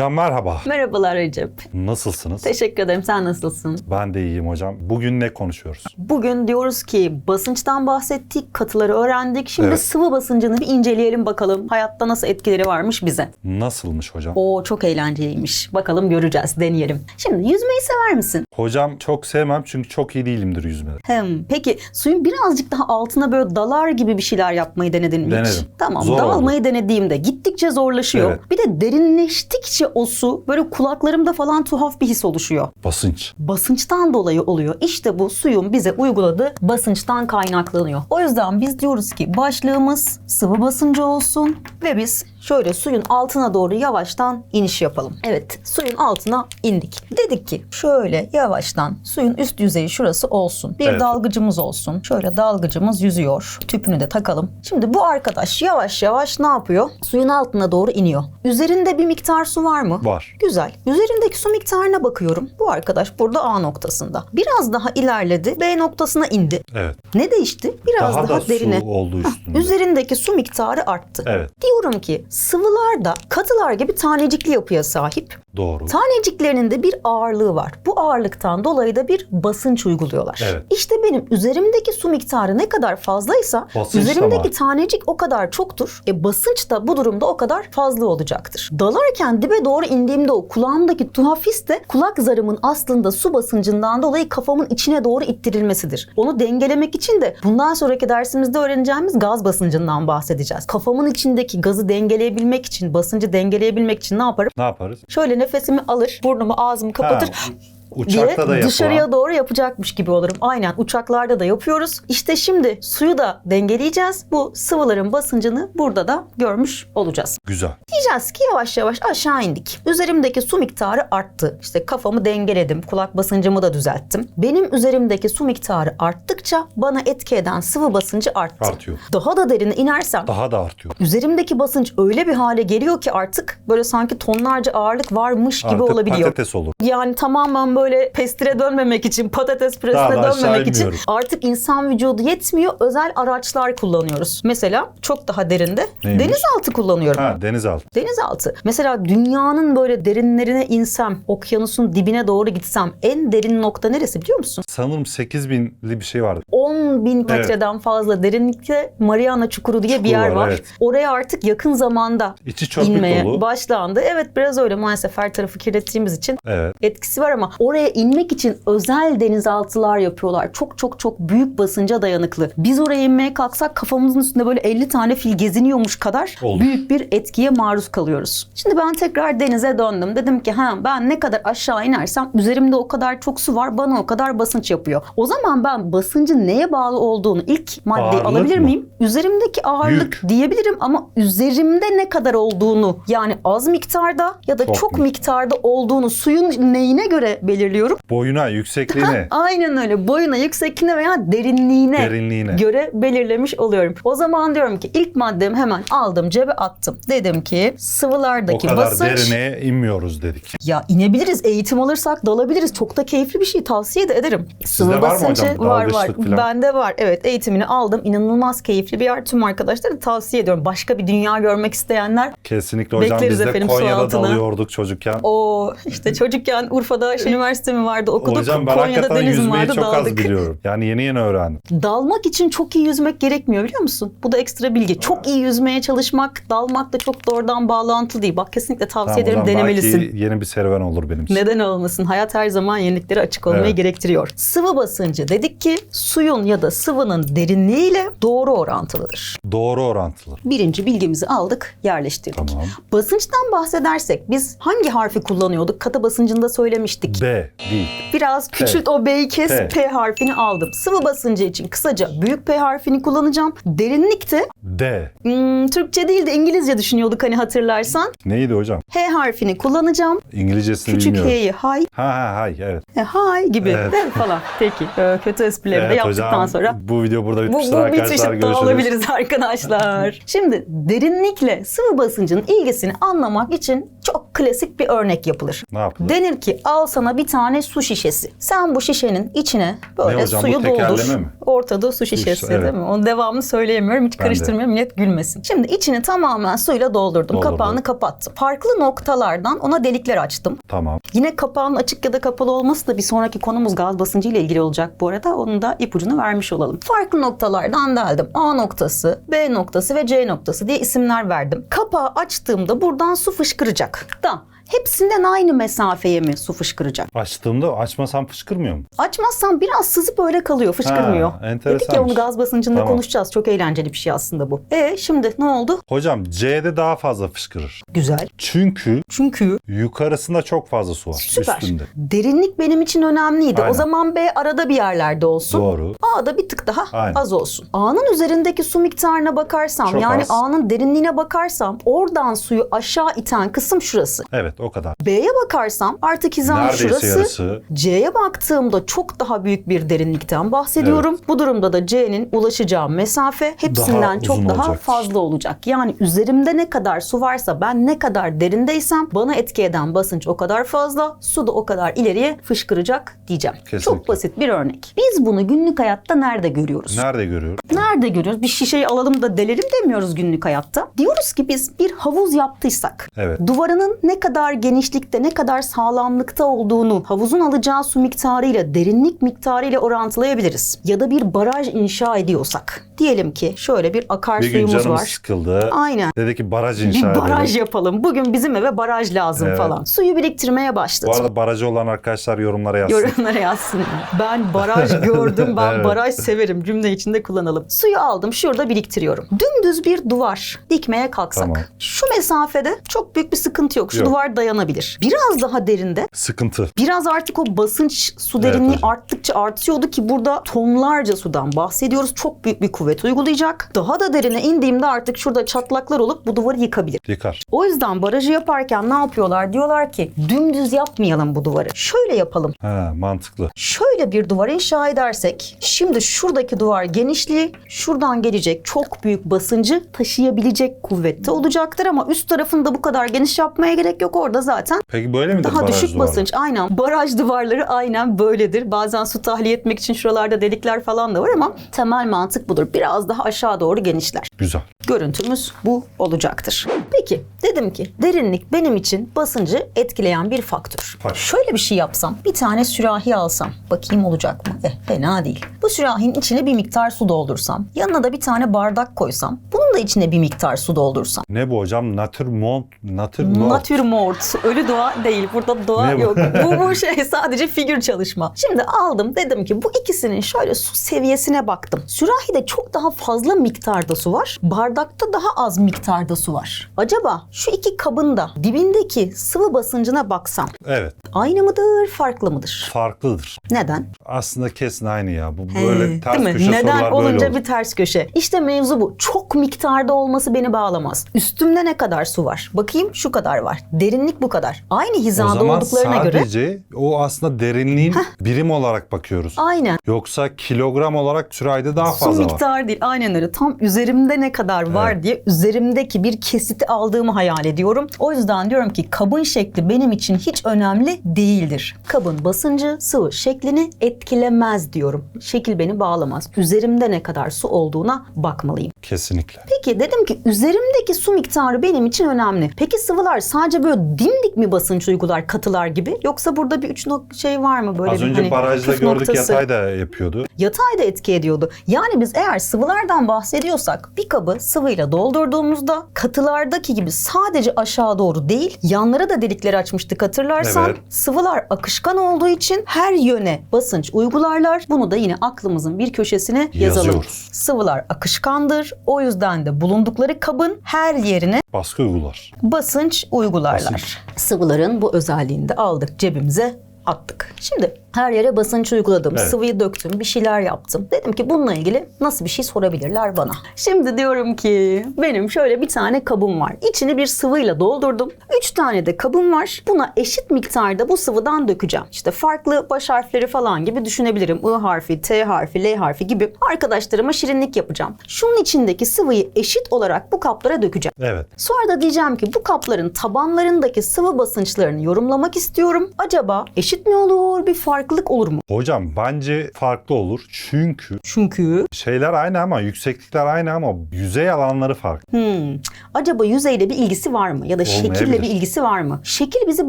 Hocam merhaba. Merhabalar Recep. Nasılsınız? Teşekkür ederim. Sen nasılsın? Ben de iyiyim hocam. Bugün ne konuşuyoruz? Bugün diyoruz ki basınçtan bahsettik, katıları öğrendik. Şimdi Evet. sıvı basıncını bir inceleyelim bakalım. Hayatta nasıl etkileri varmış bize. Nasılmış hocam? O çok eğlenceliymiş. Bakalım göreceğiz, deneyelim. Şimdi yüzmeyi sever misin? Hocam çok sevmem çünkü çok iyi değilimdir yüzmede. Hem peki suyun birazcık daha altına böyle dalar gibi bir şeyler yapmayı denedin mi hiç? Denedim. Tamam Zor dalmayı denediğimde gittikçe zorlaşıyor. Evet. Bir de derinleştikçe o su böyle kulaklarımda falan tuhaf bir his oluşuyor. Basınç. basınçtan dolayı oluyor. İşte bu suyun bize uyguladığı basınçtan kaynaklanıyor. O yüzden biz diyoruz ki başlığımız sıvı basıncı olsun ve biz şöyle suyun altına doğru yavaştan iniş yapalım. Evet, suyun altına indik. Dedik ki şöyle yavaştan suyun üst yüzeyi şurası olsun. Bir Evet. dalgıcımız olsun. Şöyle dalgıcımız yüzüyor. Tüpünü de takalım. Şimdi bu arkadaş yavaş yavaş ne yapıyor? Suyun altına doğru iniyor. Üzerinde bir miktar su var mı? Var. Güzel. Üzerindeki su miktarına bakıyorum. Bu arkadaş burada A noktasında. Biraz daha ilerledi. B noktasına indi. Evet. Ne değişti? Biraz Daha, daha, da derine. su oldu üstünde. Üzerindeki su miktarı arttı. Evet. Diyorum ki sıvılar da katılar gibi tanecikli yapıya sahip. Doğru. Taneciklerinin de bir ağırlığı var. Bu ağırlıktan dolayı da bir basınç uyguluyorlar. Evet. İşte benim üzerimdeki su miktarı ne kadar fazlaysa Basınç üzerimdeki tanecik o kadar çoktur. E basınç da bu durumda o kadar fazla olacaktır. Dalarken dibe doğru indiğimde o kulağımdaki tuhaf his de kulak zarımın aslında su basıncından dolayı kafamın içine doğru ittirilmesidir. Onu dengelemek için de bundan sonraki dersimizde öğreneceğimiz gaz basıncından bahsedeceğiz. Kafamın içindeki gazı dengeleyebilmek için, basıncı dengeleyebilmek için ne yaparım? Ne yaparız? Şöyle nefesimi alır, burnumu ağzımı kapatır. Ha, uçakta da dışarıya doğru yapacakmış gibi olurum. Aynen uçaklarda da yapıyoruz. İşte şimdi suyu da dengeleyeceğiz. Bu sıvıların basıncını burada da görmüş olacağız. Güzel. Diyeceğiz ki yavaş yavaş aşağı indik. Üzerimdeki su miktarı arttı. İşte kafamı dengeledim. Kulak basıncımı da düzelttim. Benim üzerimdeki su miktarı arttıkça bana etki eden sıvı basıncı arttı. Artıyor. Daha da derine inersem Daha da artıyor. üzerimdeki basınç öyle bir hale geliyor ki artık böyle sanki tonlarca ağırlık varmış gibi Artık olabiliyor. patates olur. Yani tamamen böyle pestire dönmemek için, patates Daha püresine da aşağı dönmemek için artık insan vücudu yetmiyor. Özel araçlar kullanıyoruz. Mesela çok daha derinde Neymiş? denizaltı kullanıyorum. Ha denizaltı. Denizaltı. Mesela dünyanın böyle derinlerine insem, okyanusun dibine doğru gitsem en derin nokta neresi biliyor musun? Sanırım 8000'li bir şey vardı. 10 bin metreden fazla derinlikte Mariana Çukuru diye bir Çukur yer var, var. evet. Oraya artık yakın zamanda İçi inmeye dolu. başlandı. Evet biraz öyle maalesef her tarafı kirlettiğimiz için Evet. etkisi var ama oraya inmek için özel denizaltılar yapıyorlar. Çok çok çok büyük basınca dayanıklı. Biz oraya inmeye kalksak kafamızın üstünde böyle 50 tane fil geziniyormuş kadar Olur. büyük bir etkiye maruz kalıyoruz. Şimdi ben tekrar denize döndüm. Dedim ki ha ben ne kadar aşağı inersem üzerimde o kadar çok su var bana o kadar basınç yapıyor. O zaman ben basıncın neye bağlı olduğunu ilk maddeyi Ağırlık alabilir mı? miyim? Üzerimdeki ağırlık Yük. diyebilirim ama üzerimde ne kadar olduğunu yani az miktarda ya da Çok çok, miktar. miktarda olduğunu suyun neyine göre belirliyorum? Boyuna, yüksekliğine, Aynen öyle. Boyuna, yüksekliğine veya derinliğine, derinliğine. göre belirlemiş oluyorum. O zaman diyorum ki ilk maddemi hemen aldım cebe attım. Dedim ki O sıvılardaki kadar basınç derine inmiyoruz dedik. ya inebiliriz, eğitim alırsak dalabiliriz. Çok da keyifli bir şey tavsiye de ederim. Sizde var mı hocam var var. falan? Bende var. Evet eğitimini aldım. İnanılmaz keyifli bir yer. Tüm arkadaşlara tavsiye ediyorum. Başka bir dünya görmek isteyenler Kesinlikle hocam Bekleriz biz de efendim Konya'da dalıyorduk çocukken. o işte çocukken Urfa'da şey, üniversite mi vardı okuduk. Hocam ben Konya'da denizim yüzmeyi vardı çok az daldık. biliyorum. Yani yeni yeni öğrendim. Dalmak için çok iyi yüzmek gerekmiyor biliyor musun? Bu da ekstra bilgi. Çok iyi yüzmeye çalışmak, dalmak da çok doğrudan bağlantılı değil. Bak kesinlikle tavsiye Tamam, o ederim denemelisin. Belki yeni bir serüven olur benim için. Neden olmasın? Hayat her zaman yeniliklere açık olmayı Evet. gerektiriyor. Sıvı basıncı dedik ki suyun ya da sıvının derinliğiyle doğru orantılıdır. Doğru orantılı. Birinci bilgimizi aldık, yerleştirdik. Tamam. Basınçtan bahsedersek biz hangi harfi kullanıyorduk? Katı basıncında söylemiştik. B değil. Biraz küçült o B'yi kes P. P harfini aldım. Sıvı basıncı için kısaca büyük P harfini kullanacağım. Derinlikte D. hmm, Türkçe değil de İngilizce düşünüyorduk hani hatırlarsan. Neydi hocam? H harfini kullanacağım. İngilizcesini Küçük bilmiyorum. H'yi hay, Ha ha hay evet. e, hay gibi Evet. değil mi falan. Peki e, kötü esprileri de Evet yaptıktan hocam sonra bu video burada bu, bitmiştir bu arkadaşlar. bitişik Görüşürüz. olabiliriz arkadaşlar. Şimdi derinlikle sıvı basıncın ilgisini anlamak için çok klasik bir örnek yapılır. Ne yapılır? Denir ki al sana bir tane su şişesi. Sen bu şişenin içine böyle Ne hocam, suyu doldur. mi? Ortada su şişesi evet. değil mi? Onun devamını söyleyemiyorum. Hiç Ben de. karıştırmayayım millet gülmesin. Şimdi içini tamamen suyla doldurdum. Doldurdum. Kapağını kapattım. Farklı noktalardan ona delikler açtım. Tamam. Yine kapağın açık ya da kapalı olması da bir sonraki konumuz gaz basıncı ile ilgili olacak bu arada. Onun da ipucunu vermiş olalım. Farklı noktalardan deldim. A noktası, B noktası ve C noktası diye isimler verdim. Kapağı açtığımda buradan su fışkıracak. Da hepsinden aynı mesafeye mi su fışkıracak? Açtığımda açmasam fışkırmıyor mu? Açmazsan biraz sızıp öyle kalıyor, fışkırmıyor. Ha, Dedik ya onu gaz basıncında Tamam. konuşacağız. Çok eğlenceli bir şey aslında bu. E şimdi ne oldu? Hocam C'de daha fazla fışkırır. Güzel. Çünkü Çünkü yukarısında çok fazla su var. Süper. Üstünde. Derinlik benim için önemliydi. Aynen. O zaman B arada bir yerlerde olsun. Doğru. A'da bir tık daha Aynen. az olsun. A'nın üzerindeki su miktarına bakarsam Çok yani az. A'nın derinliğine bakarsam oradan suyu aşağı iten kısım şurası. Evet o kadar. B'ye bakarsam artık hizam Neredeyse şurası. yarısı. C'ye baktığımda çok daha büyük bir derinlikten bahsediyorum. Bu durumda da C'nin ulaşacağı mesafe hepsinden Daha çok daha olacaktır. fazla olacak. Yani üzerimde ne kadar su varsa ben ne kadar derindeysem bana etki eden basınç o kadar fazla, su da o kadar ileriye fışkıracak diyeceğim. Kesinlikle. Çok basit bir örnek. Biz bunu günlük hayatta nerede görüyoruz? Nerede görüyorum? Nerede görüyoruz? Bir şişeyi alalım da delelim demiyoruz günlük hayatta. Diyoruz ki biz bir havuz yaptıysak Evet. duvarının ne kadar genişlikte ne kadar sağlamlıkta olduğunu havuzun alacağı su miktarıyla derinlik miktarıyla orantılayabiliriz. Ya da bir baraj inşa ediyorsak. Diyelim ki şöyle bir Bir gün akarsuyumuz var. sıkıldı. Aynen. Dedi ki baraj Bir inşa baraj edelim. yapalım. Bugün bizim eve baraj lazım Evet. falan. Suyu biriktirmeye Bu başladım. arada barajı olan arkadaşlar yorumlara yazsın. Yorumlara yazsın. Ben baraj gördüm, ben Evet. baraj severim. Cümle içinde kullanalım. Suyu aldım, şurada biriktiriyorum. Dümdüz bir duvar dikmeye kalksak. Tamam. Şu mesafede çok büyük bir sıkıntı yok. Şu Yok. duvar dayanabilir. Biraz daha derinde Sıkıntı. Biraz artık o basınç su Evet derinliği hocam. arttıkça artıyordu ki burada tonlarca sudan bahsediyoruz. Çok büyük bir kuvvet uygulayacak. Daha da derine indiğimde artık şurada çatlaklar olup bu duvarı yıkabilir. Yıkar. O yüzden barajı yaparken ne yapıyorlar? Diyorlar ki dümdüz yapmayalım bu duvarı. Şöyle yapalım. Ha, mantıklı. Şöyle bir duvar inşa edersek şimdi şuradaki duvar genişliği şuradan gelecek çok büyük basıncı taşıyabilecek kuvvette olacaktır ama üst tarafını da bu kadar geniş yapmaya gerek yok. Orada zaten Peki böyle midir daha düşük duvarı? basınç aynen. Baraj duvarları aynen böyledir. Bazen su tahliye etmek için şuralarda delikler falan da var ama temel mantık budur. Biraz daha aşağı doğru genişler. Güzel. Görüntümüz bu olacaktır. Peki dedim ki derinlik benim için basıncı etkileyen bir faktör. Faktör. Şöyle bir şey yapsam bir tane sürahi alsam bakayım olacak mı? Eh fena değil. Bu sürahinin içine bir miktar su doldursam yanına da bir tane bardak koysam bunun da içine bir miktar su doldursam. Ne bu hocam? Natürmort. Natürmort. Natürmort. Ölü doğa değil. Burada doğa Ne bu? yok. bu bu şey sadece figür çalışma. Şimdi aldım dedim ki bu ikisinin şöyle su seviyesine baktım. Sürahide çok daha fazla miktarda su var. Bardakta daha az miktarda su var. Acaba şu iki kabın da dibindeki sıvı basıncına baksam Evet. aynı mıdır, farklı mıdır? Farklıdır. Neden? Aslında kesin aynı ya. Bu He, böyle ters değil mi? köşe Neden sorular olunca böyle olur. bir ters köşe. İşte mevzu bu. Çok miktarda olması beni bağlamaz. Üstümde ne kadar su var? Bakayım şu kadar var. Derinlik bu kadar. Aynı O hizada zaman olduklarına göre sadece o aslında derinliğin birim olarak bakıyoruz. aynen. Yoksa kilogram olarak sürahide daha Su fazla var. miktarı değil. Aynen öyle. Tam üzerimde ne kadar var Evet. diye üzerimdeki bir kesiti aldığımı hayal ediyorum. O yüzden diyorum ki kabın şekli benim için hiç önemli değildir. Kabın basıncı sıvı şeklini etkilemez diyorum. Şekil beni bağlamaz. Üzerimde ne kadar su olduğuna bakmalıyım. Kesinlikle. Peki dedim ki üzerimdeki su miktarı benim için önemli. Peki sıvılar sadece böyle dimdik mi basınç uygular katılar gibi? Yoksa burada bir üç nok şey var mı böyle Az bir önce hani barajda gördük noktası? yatay da yapıyordu. Yatay da etki ediyordu. Yani biz eğer sıvılardan bahsediyorsak bir kabı sıvıyla doldurduğumuzda katılardaki gibi sadece aşağı doğru değil yanlara da delikler açmıştık hatırlarsan. Evet. Sıvılar akışkan olduğu için her yöne basınç uygularlar. Bunu da yine aklımızın bir köşesine yazalım. Yazıyoruz. Sıvılar akışkandır. O yüzden de bulundukları kabın her yerine Baskı uygular. basınç uygularlar. Basınç. Sıvıların bu özelliğini de aldık cebimize attık. Şimdi her yere basınç uyguladım. Evet. Sıvıyı döktüm. Bir şeyler yaptım. Dedim ki bununla ilgili nasıl bir şey sorabilirler bana. Şimdi diyorum ki benim şöyle bir tane kabım var. İçini bir sıvıyla doldurdum. Üç tane de kabım var. Buna eşit miktarda bu sıvıdan dökeceğim. İşte farklı baş harfleri falan gibi düşünebilirim. I harfi, T harfi, L harfi gibi arkadaşlarıma şirinlik yapacağım. Şunun içindeki sıvıyı eşit olarak bu kaplara dökeceğim. Evet. Sonra da diyeceğim ki bu kapların tabanlarındaki sıvı basınçlarını yorumlamak istiyorum. Acaba eşit mi olur, bir farklılık olur mu? Hocam bence farklı olur. Çünkü Çünkü şeyler aynı ama yükseklikler aynı ama yüzey alanları farklı. hmm, acaba yüzeyle bir ilgisi var mı? Ya da şekille Olmayabilir. bir ilgisi var mı? Şekil bizi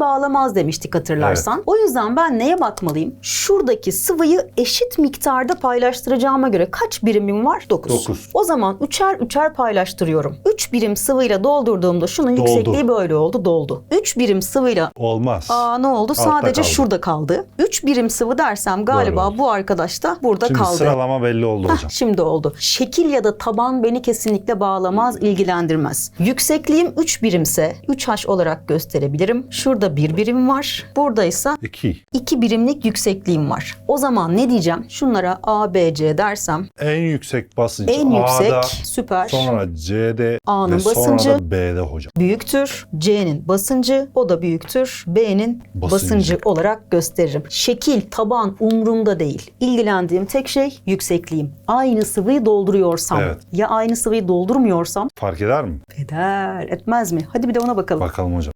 bağlamaz demiştik hatırlarsan. O yüzden ben neye bakmalıyım? Şuradaki sıvıyı eşit miktarda paylaştıracağıma göre kaç birimim var? 9. Dokuz. O zaman üçer üçer paylaştırıyorum. 3 birim sıvıyla doldurduğumda şunun Doldu. yüksekliği böyle oldu doldu. 3 birim sıvıyla Olmaz. Aa ne oldu? Altta Sadece kaldı. şurada kaldı. 3 birim sıvı dersem galiba Doğru. bu arkadaş da burada Şimdi kaldı. sıralama belli oldu hocam. şimdi oldu. Şekil ya da taban beni kesinlikle bağlamaz, ilgilendirmez. Yüksekliğim 3 birimse 3H olarak gösterebilirim. Şurada bir birim var. Buradaysa 2. 2 birimlik yüksekliğim var. O zaman ne diyeceğim? Şunlara A, B, C dersem En yüksek basınç en yüksek A'da, süper. sonra C'de A'nın ve sonra basıncı. da B'de hocam. büyüktür. C'nin basıncı o da büyüktür. B'nin basıncı. Basıncı. olarak gösteririm. Şekil, taban umurumda değil. İlgilendiğim tek şey yüksekliğim. Aynı sıvıyı dolduruyorsam Evet. ya aynı sıvıyı doldurmuyorsam Fark eder mi? eder etmez mi? Hadi bir de ona bakalım. Bakalım hocam.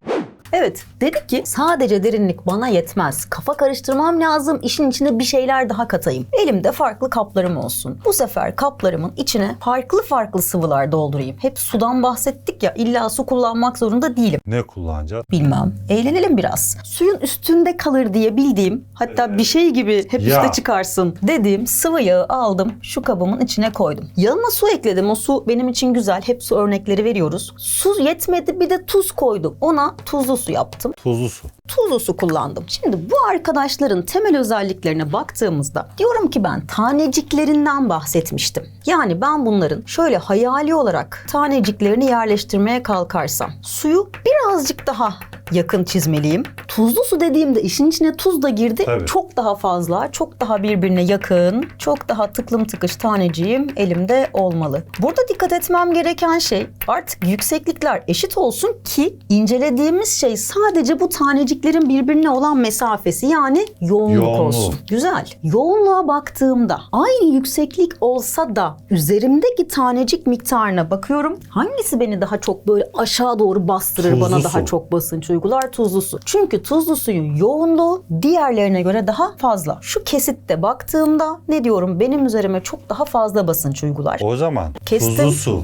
Evet dedik ki sadece derinlik bana yetmez. Kafa karıştırmam lazım. İşin içine bir şeyler daha katayım. Elimde farklı kaplarım olsun. Bu sefer kaplarımın içine farklı farklı sıvılar doldurayım. Hep sudan bahsettik ya illa su kullanmak zorunda değilim. Ne kullanacağız? Bilmem. Eğlenelim biraz. Suyun üstünde kalır diye bildiğim hatta bir şey gibi hep Ya. üste çıkarsın dediğim sıvı yağı aldım şu kabımın içine koydum. Yanına su ekledim. O su benim için güzel. Hep su örnekleri veriyoruz. Su yetmedi bir de tuz koydum. Ona tuzlu su yaptım Tuzlu su. Tuzlu su kullandım. Şimdi bu arkadaşların temel özelliklerine baktığımızda diyorum ki ben taneciklerinden bahsetmiştim. Yani ben bunların şöyle hayali olarak taneciklerini yerleştirmeye kalkarsam suyu birazcık daha yakın çizmeliyim. Tuzlu su dediğimde işin içine tuz da girdi. Tabii. Çok daha fazla, çok daha birbirine yakın, çok daha tıklım tıkış taneciğim elimde olmalı. Burada dikkat etmem gereken şey artık yükseklikler eşit olsun ki incelediğimiz şey sadece bu taneciklerin birbirine olan mesafesi yani yoğunluk, Yoğunluğu. olsun. Güzel. Yoğunluğa baktığımda aynı yükseklik olsa da üzerimdeki tanecik miktarına bakıyorum. Hangisi beni daha çok böyle aşağı doğru bastırır Tuzlu bana daha su. çok basınç uygular tuzlu su. Çünkü tuzlu suyun yoğunluğu diğerlerine göre daha fazla. Şu kesitte baktığımda ne diyorum benim üzerime çok daha fazla basınç uygular. O zaman Kestim. tuzlu su.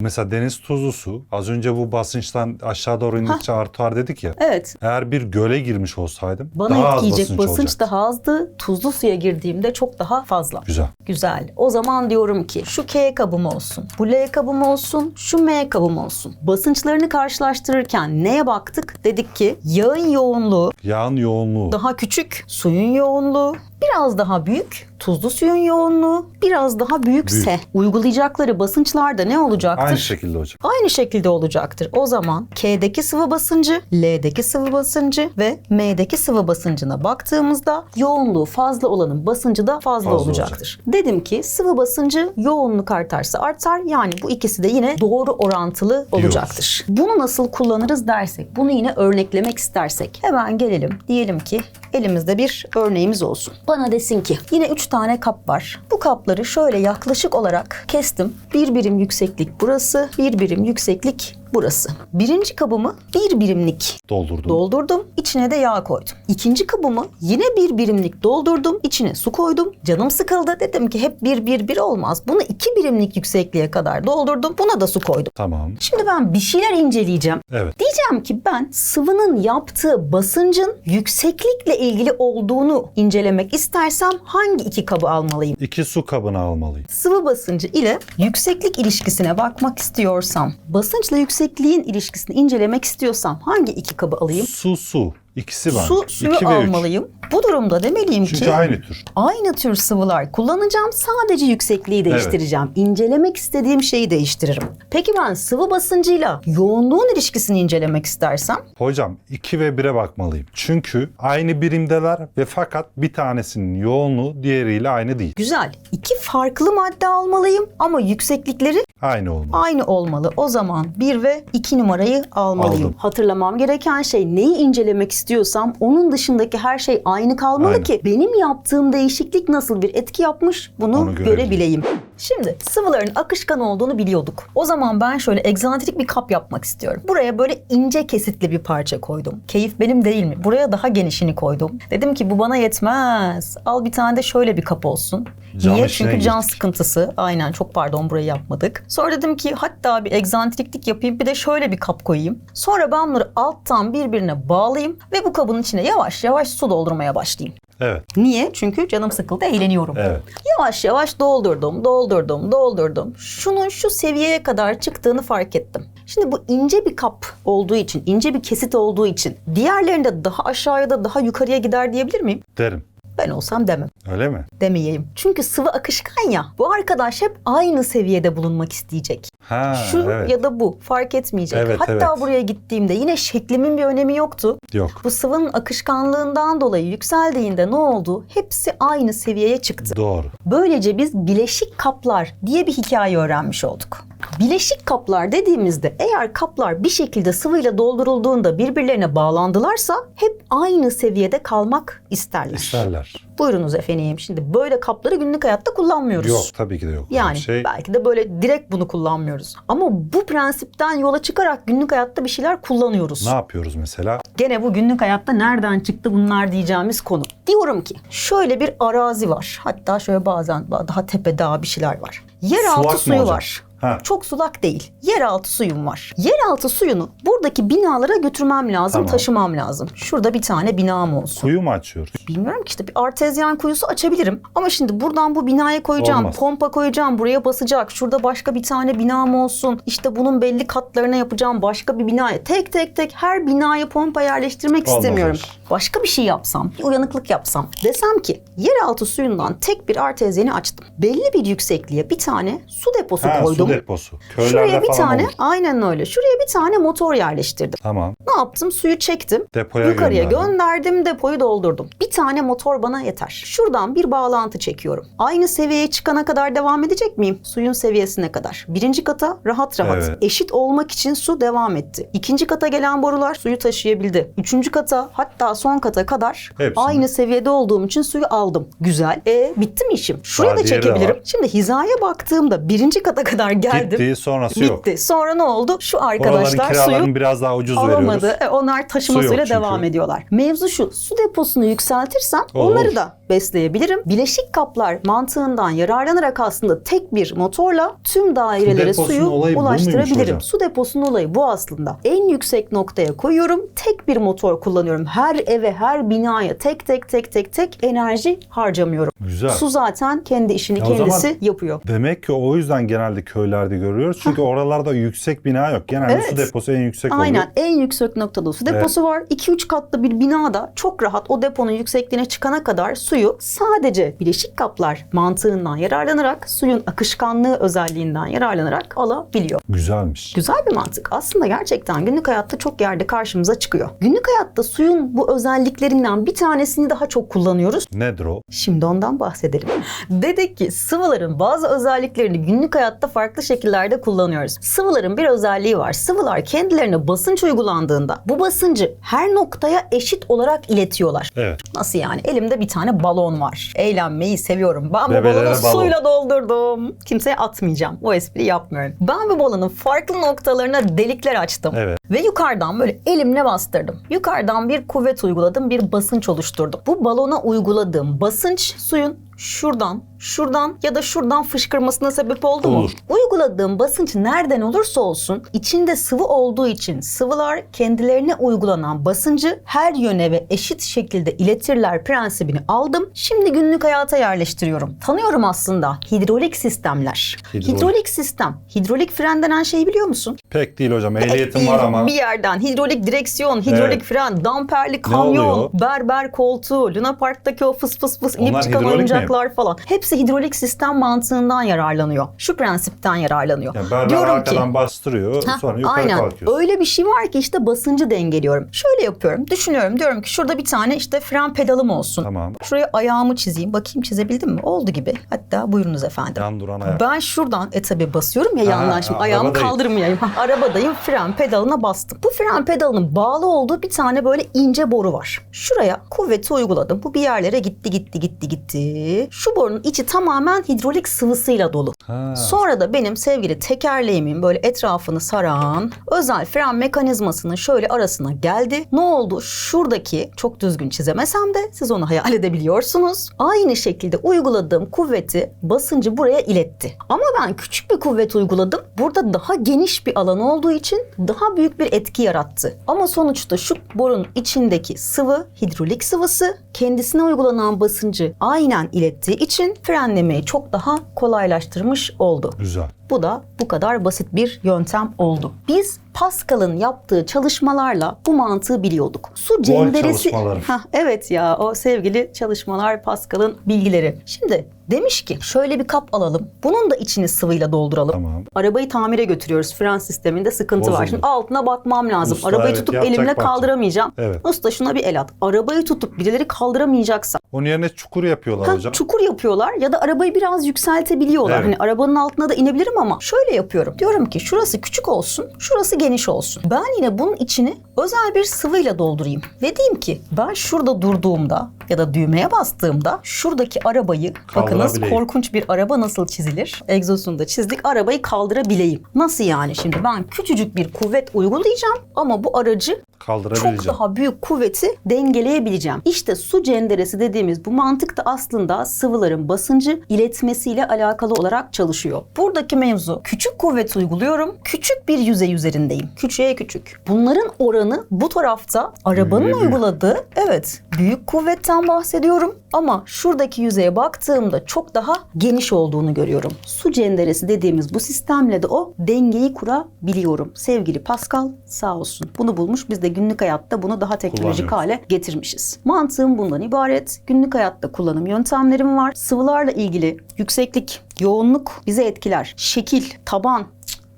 Mesela deniz tuzlu su. Az önce bu basınçtan aşağı doğru indikçe artar dedik ya. Evet. Eğer bir göle girmiş olsaydım Bana daha az etkileyecek basınç, basınç, olacaktı. daha azdı. Tuzlu suya girdiğimde çok daha fazla. Güzel. Güzel. O zaman diyorum ki şu K kabım olsun, bu L kabım olsun, şu M kabım olsun. Basınçlarını karşılaştırırken neye baktık? Dedik ki yağın yoğunluğu Yağın yoğunluğu. daha küçük, suyun yoğunluğu biraz daha büyük, tuzlu suyun yoğunluğu biraz daha büyükse Büyük. uygulayacakları basınçlar da ne olacaktır? Aynı şekilde hocam. Aynı şekilde olacaktır. O zaman K'deki sıvı basıncı, L'deki sıvı basıncı ve M'deki sıvı basıncına baktığımızda yoğunluğu fazla olanın basıncı da fazla, Fazla olacaktır. Dedim ki sıvı basıncı yoğunluk artarsa artar. Yani bu ikisi de yine doğru orantılı olacaktır. Bunu nasıl kullanırız dersek, bunu yine örneklemek istersek hemen gelelim. Diyelim ki elimizde bir örneğimiz olsun. Bana desin ki yine 3 tane kap var. Bu kapları şöyle yaklaşık olarak kestim. Bir birim yükseklik burası, bir birim yükseklik burası. Birinci kabımı bir birimlik Doldurdum. doldurdum. İçine de yağ koydum. İkinci kabımı yine bir birimlik doldurdum. İçine su koydum. Canım sıkıldı. Dedim ki hep bir bir bir olmaz. Bunu iki birimlik yüksekliğe kadar doldurdum. Buna da su koydum. tamam. Şimdi ben bir şeyler inceleyeceğim. Evet. Diyeceğim ki ben sıvının yaptığı basıncın yükseklikle ilgili olduğunu incelemek istersem hangi iki kabı almalıyım? İki su kabını almalıyım. Sıvı basıncı ile yükseklik ilişkisine bakmak istiyorsam, basınçla yüksekliğin ilişkisini incelemek istiyorsam hangi iki kabı alayım? Su su. İkisi var. Su suyu İki almalıyım. Bu durumda demeliyim Çünkü ki aynı tür. aynı tür sıvılar kullanacağım. Sadece yüksekliği değiştireceğim. İncelemek istediğim şeyi değiştiririm. Peki ben sıvı basıncıyla yoğunluğun ilişkisini incelemek istersem Hocam 2 ve 1'e bakmalıyım. Çünkü aynı birimdeler ve fakat bir tanesinin yoğunluğu diğeriyle aynı değil. güzel. İki farklı madde almalıyım ama yükseklikleri Aynı olmalı. aynı olmalı. O zaman 1 ve 2 numarayı almalıyım. Aldım. Hatırlamam gereken şey neyi incelemek istiyorsam onun dışındaki her şey aynı kalmalı Aynen. ki benim yaptığım değişiklik nasıl bir etki yapmış bunu Onu görebileyim. görebileyim. Şimdi sıvıların akışkan olduğunu biliyorduk. O zaman ben şöyle egzantrik bir kap yapmak istiyorum. Buraya böyle ince kesitli bir parça koydum. Keyif benim değil mi? Buraya daha genişini koydum. Dedim ki bu bana yetmez. Al bir tane de şöyle bir kap olsun. Cam Niye? Çünkü can girdik. sıkıntısı. Aynen çok pardon burayı yapmadık. Sonra dedim ki hatta bir egzantriklik yapayım bir de şöyle bir kap koyayım. Sonra ben bunları alttan birbirine bağlayayım ve bu kabın içine yavaş yavaş su doldurmaya başlayayım. Evet. Niye? Çünkü canım sıkıldı, eğleniyorum. Evet. Yavaş yavaş doldurdum, doldurdum, doldurdum. Şunun şu seviyeye kadar çıktığını fark ettim. Şimdi bu ince bir kap olduğu için, ince bir kesit olduğu için diğerlerinde daha aşağıya da daha yukarıya gider diyebilir miyim? Derim. Ben olsam demem Öyle mi? demeyeyim. Çünkü sıvı akışkan ya. Bu arkadaş hep aynı seviyede bulunmak isteyecek. Ha, Şu evet. ya da bu fark etmeyecek. Evet, Hatta evet. buraya gittiğimde yine şeklimin bir önemi yoktu. Yok. Bu sıvının akışkanlığından dolayı yükseldiğinde ne oldu? Hepsi aynı seviyeye çıktı. Doğru. Böylece biz bileşik kaplar diye bir hikaye öğrenmiş olduk. Bileşik kaplar dediğimizde eğer kaplar bir şekilde sıvıyla doldurulduğunda birbirlerine bağlandılarsa hep aynı seviyede kalmak isterler. İsterler. Buyurunuz efendim. Şimdi böyle kapları günlük hayatta kullanmıyoruz. Yok tabii ki de yok. Yani şey. belki de böyle direkt bunu kullanmıyoruz. Ama bu prensipten yola çıkarak günlük hayatta bir şeyler kullanıyoruz. Ne yapıyoruz mesela? Gene bu günlük hayatta nereden çıktı bunlar diyeceğimiz konu. Diyorum ki şöyle bir arazi var. Hatta şöyle bazen daha tepe dağ bir şeyler var. Yeraltı mı suyu var. Ha. Çok sulak değil. Yeraltı suyum var. Yeraltı suyunu buradaki binalara götürmem lazım, Tamam. taşımam lazım. Şurada bir tane binam olsun. Suyu mu açıyoruz? Bilmiyorum ki işte bir artezyen kuyusu açabilirim. Ama şimdi buradan bu binaya koyacağım, Olmaz. pompa koyacağım, buraya basacak. Şurada başka bir tane binam olsun. İşte bunun belli katlarına yapacağım başka bir binaya. Tek tek tek her binaya pompa yerleştirmek Olmaz istemiyorum. hocam. Başka bir şey yapsam, bir uyanıklık yapsam. Desem ki yeraltı suyundan tek bir artezyeni açtım. Belli bir yüksekliğe bir tane su deposu Ha, koydum. Su deposu. Köylerde Şuraya bir falan tane, olur. aynen öyle. Şuraya bir tane motor yerleştirdim. Tamam. Ne yaptım? Suyu çektim. Depoya Yukarıya gönderdim. gönderdim, depoyu doldurdum. Bir tane motor bana yeter. Şuradan bir bağlantı çekiyorum. Aynı seviyeye çıkana kadar devam edecek miyim? Suyun seviyesine kadar. Birinci kata rahat rahat. Evet. Eşit olmak için su devam etti. İkinci kata gelen borular suyu taşıyabildi. Üçüncü kata hatta son kata kadar Hepsini. aynı seviyede olduğum için suyu aldım. Güzel. E bitti mi işim? Şuraya Daha da çekebilirim. Şimdi hizaya baktığımda birinci kata kadar geldim. Gitti sonrası yok. Bitti. Sonra ne oldu? Şu arkadaşlar suyu biraz daha ucuz alamadı. veriyoruz. E, onlar taşıma Su yok suyla çünkü. devam ediyorlar. Mevzu şu. Su deposunu yükseltirsem Olur. onları da besleyebilirim. Bileşik kaplar mantığından yararlanarak aslında tek bir motorla tüm dairelere deposunun suyu ulaştırabilirim. Su deposunun olayı bu aslında. En yüksek noktaya koyuyorum. Tek bir motor kullanıyorum. Her eve, her binaya tek tek tek tek tek enerji harcamıyorum. Güzel. Su zaten kendi işini Ya kendisi zaman- yapıyor. Demek ki o yüzden genelde köylerde görüyoruz. Çünkü oralarda yüksek bina yok. Genelde Evet. su deposu en yüksek oluyor. Aynen en yüksek noktada su deposu var. 2-3 katlı bir binada çok rahat o deponun yüksekliğine çıkana kadar suyu sadece bileşik kaplar mantığından yararlanarak suyun akışkanlığı özelliğinden yararlanarak alabiliyor. Güzelmiş. Güzel bir mantık. Aslında gerçekten günlük hayatta çok yerde karşımıza çıkıyor. Günlük hayatta suyun bu özelliklerinden bir tanesini daha çok kullanıyoruz. Nedir o? Şimdi ondan bahsedelim. Dedik ki sıvıların bazı özelliklerini günlük hayatta farklı şekillerde kullanıyoruz. Sıvıların bir özelliği var. Sıvılar kendilerine basınç uygulandığında bu basıncı her noktaya eşit olarak iletiyorlar. Evet. Nasıl yani? Elimde bir tane balon var. Eğlenmeyi seviyorum. Ben bu balonu balon. suyla doldurdum. Kimseye atmayacağım. O espri yapmıyorum. Ben bu balonun farklı noktalarına delikler açtım. Evet. Ve yukarıdan böyle elimle bastırdım. Yukarıdan bir kuvvet uyguladım, bir basınç oluşturdum. Bu balona uyguladığım basınç suyun şuradan, şuradan ya da şuradan fışkırmasına sebep oldu mu? Olur. Uyguladığım basınç nereden olursa olsun içinde sıvı olduğu için sıvılar kendilerine uygulanan basıncı her yöne ve eşit şekilde iletirler prensibini aldım. Şimdi günlük hayata yerleştiriyorum. Tanıyorum aslında hidrolik sistemler. Hidrolik. Hidrolik sistem, hidrolik fren denen şeyi biliyor musun? Pek değil hocam. Ehliyetim var ama. Bir yerden hidrolik direksiyon, hidrolik Evet. fren, damperli oluyor? kamyon, berber koltuğu, Luna Park'taki o fıs fıs fıs inip Onlar çıkan hidrolik mi? oyuncaklar falan. Hepsi hidrolik sistem mantığından yararlanıyor. Şu prensipten yararlanıyor. Yani berber Diyorum ki arkadan bastırıyor Heh, sonra yukarı aynen. kalkıyorsun. Öyle bir şey var ki işte basıncı dengeliyorum. Şöyle yapıyorum. Düşünüyorum. Diyorum ki şurada bir tane işte fren pedalım olsun. Tamam. Şuraya ayağımı çizeyim. Bakayım çizebildim mi? Oldu gibi. Hatta buyurunuz efendim. Yan duran ayak. Ben şuradan e tabi basıyorum ya yandan Ha, şimdi ha, ayağımı arabadayım. kaldırmayayım. Arabadayım fren pedalına bastım. Bu fren pedalının bağlı olduğu bir tane böyle ince boru var. Şuraya kuvveti uyguladım. Bu bir yerlere gitti gitti gitti gitti. Şu borunun içi tamamen hidrolik sıvısıyla dolu. Ha. Sonra da benim sevgili tekerleğimin böyle etrafını saran özel fren mekanizmasının şöyle arasına geldi. Ne oldu? Şuradaki çok düzgün çizemesem de siz onu hayal edebiliyorsunuz. Aynı şekilde uyguladığım kuvveti basıncı buraya iletti. Ama ben küçük bir kuvvet uyguladım. Burada daha geniş bir alan olduğu için daha büyük bir etki yarattı. Ama sonuçta şu borun içindeki sıvı hidrolik sıvısı kendisine uygulanan basıncı aynen ilettiği için frenlemeyi çok daha kolaylaştırmış oldu. Güzel. Bu da bu kadar basit bir yöntem oldu. Biz Pascal'ın yaptığı çalışmalarla bu mantığı biliyorduk. Su cenderesi... Hah, evet ya o sevgili çalışmalar Pascal'ın bilgileri. Şimdi demiş ki şöyle bir kap alalım. Bunun da içini sıvıyla dolduralım. Tamam. Arabayı tamire götürüyoruz. Fren sisteminde sıkıntı var. Bozuldu. Şimdi altına bakmam lazım. Usta, Arabayı evet, tutup elimle bakacak. kaldıramayacağım. Evet. Usta şuna bir el at. Arabayı tutup birileri kaldıramayacaksa Onun yerine çukur yapıyorlar Ha, hocam. çukur yapıyorlar ya da arabayı biraz yükseltebiliyorlar. Evet. Hani arabanın altına da inebilirim ama şöyle yapıyorum. Diyorum ki şurası küçük olsun, şurası geniş olsun. Ben yine bunun içini özel bir sıvıyla doldurayım. Ve diyeyim ki ben şurada durduğumda ya da düğmeye bastığımda şuradaki arabayı bakınız korkunç bir araba nasıl çizilir? Egzosunu da çizdik. Arabayı kaldırabileyim. Nasıl yani şimdi ben küçücük bir kuvvet uygulayacağım ama bu aracı Kaldırabileceğim. çok daha büyük kuvveti dengeleyebileceğim. İşte su cenderesi dediğimiz bu mantık da aslında sıvıların basıncı iletmesiyle alakalı olarak çalışıyor. Buradaki mevzu küçük kuvvet uyguluyorum. Küçük bir yüzey üzerindeyim. Küçüğe küçük. Bunların oranı bu tarafta arabanın Büyüğe uyguladığı evet büyük kuvvetten bahsediyorum ama şuradaki yüzeye baktığımda çok daha geniş olduğunu görüyorum. Su cenderesi dediğimiz bu sistemle de o dengeyi kurabiliyorum. Sevgili Pascal sağ olsun. Bunu bulmuş. Biz de günlük hayatta bunu daha teknolojik hale getirmişiz. Mantığım bundan ibaret. Günlük hayatta kullanım yöntemlerim var. Sıvılarla ilgili yükseklik, yoğunluk bize etkiler. Şekil, taban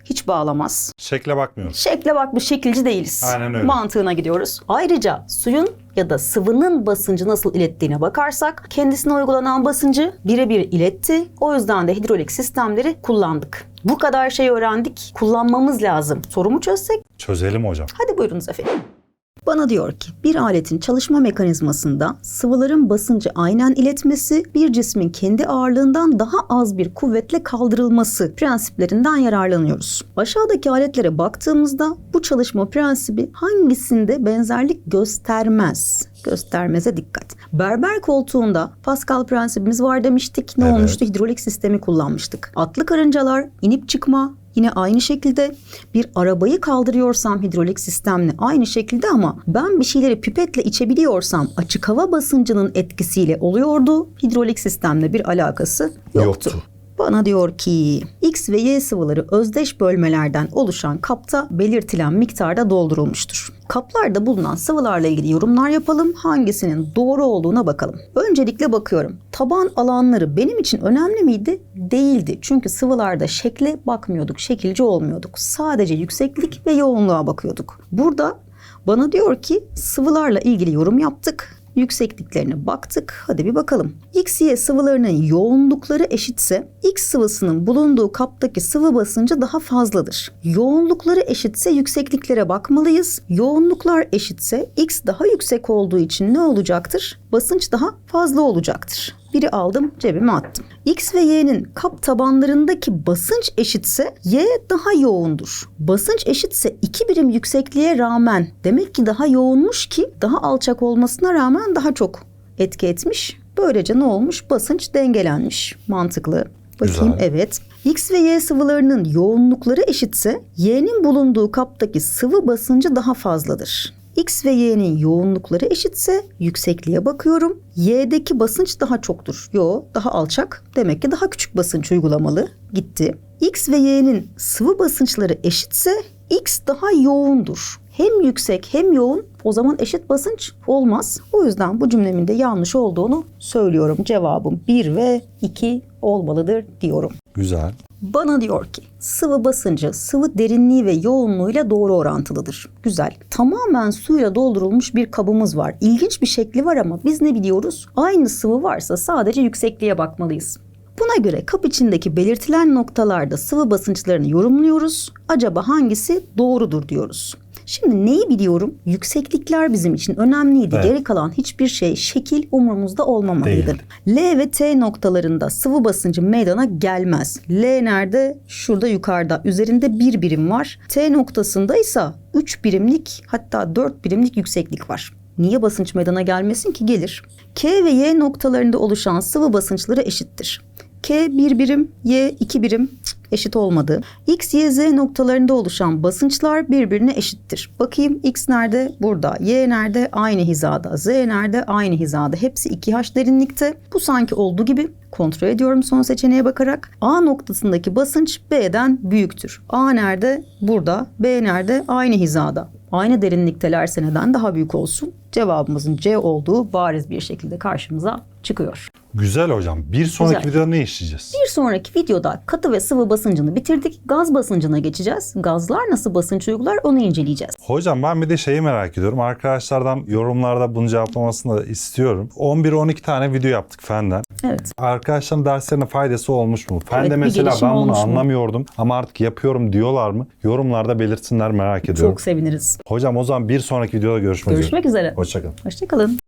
hiç bağlamaz. Şekle bakmıyoruz. Şekle bak bir şekilci değiliz. Aynen öyle. Mantığına gidiyoruz. Ayrıca suyun ya da sıvının basıncı nasıl ilettiğine bakarsak kendisine uygulanan basıncı birebir iletti. O yüzden de hidrolik sistemleri kullandık. Bu kadar şey öğrendik. Kullanmamız lazım. Sorumu çözsek Çözelim hocam. Hadi buyurunuz efendim. Bana diyor ki bir aletin çalışma mekanizmasında sıvıların basıncı aynen iletmesi, bir cismin kendi ağırlığından daha az bir kuvvetle kaldırılması prensiplerinden yararlanıyoruz. Aşağıdaki aletlere baktığımızda bu çalışma prensibi hangisinde benzerlik göstermez? Göstermeze dikkat. Berber koltuğunda Pascal prensibimiz var demiştik. Ne Evet. olmuştu? Hidrolik sistemi kullanmıştık. Atlı karıncalar inip çıkma, Yine aynı şekilde bir arabayı kaldırıyorsam hidrolik sistemle aynı şekilde ama ben bir şeyleri pipetle içebiliyorsam açık hava basıncının etkisiyle oluyordu. Hidrolik sistemle bir alakası yoktu. Yoktu. Bana diyor ki X ve Y sıvıları özdeş bölmelerden oluşan kapta belirtilen miktarda doldurulmuştur. Kaplarda bulunan sıvılarla ilgili yorumlar yapalım. Hangisinin doğru olduğuna bakalım. Öncelikle bakıyorum. Taban alanları benim için önemli miydi? Değildi. Çünkü sıvılarda şekle bakmıyorduk. Şekilci olmuyorduk. Sadece yükseklik ve yoğunluğa bakıyorduk. Burada bana diyor ki sıvılarla ilgili yorum yaptık yüksekliklerine baktık. Hadi bir bakalım. X, Y sıvılarının yoğunlukları eşitse X sıvısının bulunduğu kaptaki sıvı basıncı daha fazladır. Yoğunlukları eşitse yüksekliklere bakmalıyız. Yoğunluklar eşitse X daha yüksek olduğu için ne olacaktır? Basınç daha fazla olacaktır. Biri aldım cebime attım. X ve Y'nin kap tabanlarındaki basınç eşitse Y daha yoğundur. Basınç eşitse iki birim yüksekliğe rağmen demek ki daha yoğunmuş ki daha alçak olmasına rağmen daha çok etki etmiş. Böylece ne olmuş? Basınç dengelenmiş. Mantıklı. Bakayım Güzel. evet. X ve Y sıvılarının yoğunlukları eşitse Y'nin bulunduğu kaptaki sıvı basıncı daha fazladır. X ve Y'nin yoğunlukları eşitse yüksekliğe bakıyorum. Y'deki basınç daha çoktur. Yo daha alçak. Demek ki daha küçük basınç uygulamalı. Gitti. X ve Y'nin sıvı basınçları eşitse X daha yoğundur. Hem yüksek hem yoğun o zaman eşit basınç olmaz. O yüzden bu cümlemin de yanlış olduğunu söylüyorum. Cevabım 1 ve 2 olmalıdır diyorum. Güzel. Bana diyor ki sıvı basıncı sıvı derinliği ve yoğunluğuyla doğru orantılıdır. Güzel. Tamamen suyla doldurulmuş bir kabımız var. İlginç bir şekli var ama biz ne biliyoruz? Aynı sıvı varsa sadece yüksekliğe bakmalıyız. Buna göre kap içindeki belirtilen noktalarda sıvı basınçlarını yorumluyoruz. Acaba hangisi doğrudur diyoruz. Şimdi neyi biliyorum? Yükseklikler bizim için önemliydi. Evet. Geri kalan hiçbir şey şekil umurumuzda olmamalıydı. Değil. L ve T noktalarında sıvı basıncı meydana gelmez. L nerede? Şurada yukarıda. Üzerinde bir birim var. T noktasında ise 3 birimlik hatta 4 birimlik yükseklik var. Niye basınç meydana gelmesin ki? Gelir. K ve Y noktalarında oluşan sıvı basınçları eşittir. K 1 birim, Y 2 birim eşit olmadı. X, Y, Z noktalarında oluşan basınçlar birbirine eşittir. Bakayım X nerede? Burada. Y nerede? Aynı hizada. Z nerede? Aynı hizada. Hepsi 2H derinlikte. Bu sanki olduğu gibi kontrol ediyorum son seçeneğe bakarak. A noktasındaki basınç B'den büyüktür. A nerede? Burada. B nerede? Aynı hizada. Aynı derinliktelerse neden daha büyük olsun? Cevabımızın C olduğu bariz bir şekilde karşımıza çıkıyor. Güzel hocam. Bir sonraki Güzel. videoda ne işleyeceğiz? Bir sonraki videoda katı ve sıvı basıncını bitirdik. Gaz basıncına geçeceğiz. Gazlar nasıl basınç uygular onu inceleyeceğiz. Hocam ben bir de şeyi merak ediyorum. Arkadaşlardan yorumlarda bunu cevaplamasını da istiyorum. 11-12 tane video yaptık Fen'den. Evet. Arkadaşların derslerine faydası olmuş mu? Fen'de Evet, mesela ben bunu olmuş mu? anlamıyordum ama artık yapıyorum diyorlar mı? Yorumlarda belirtsinler merak ediyorum. Çok seviniriz. Hocam o zaman bir sonraki videoda görüşmek üzere. Görüşmek üzere. Hoşçakalın. Hoşçakalın.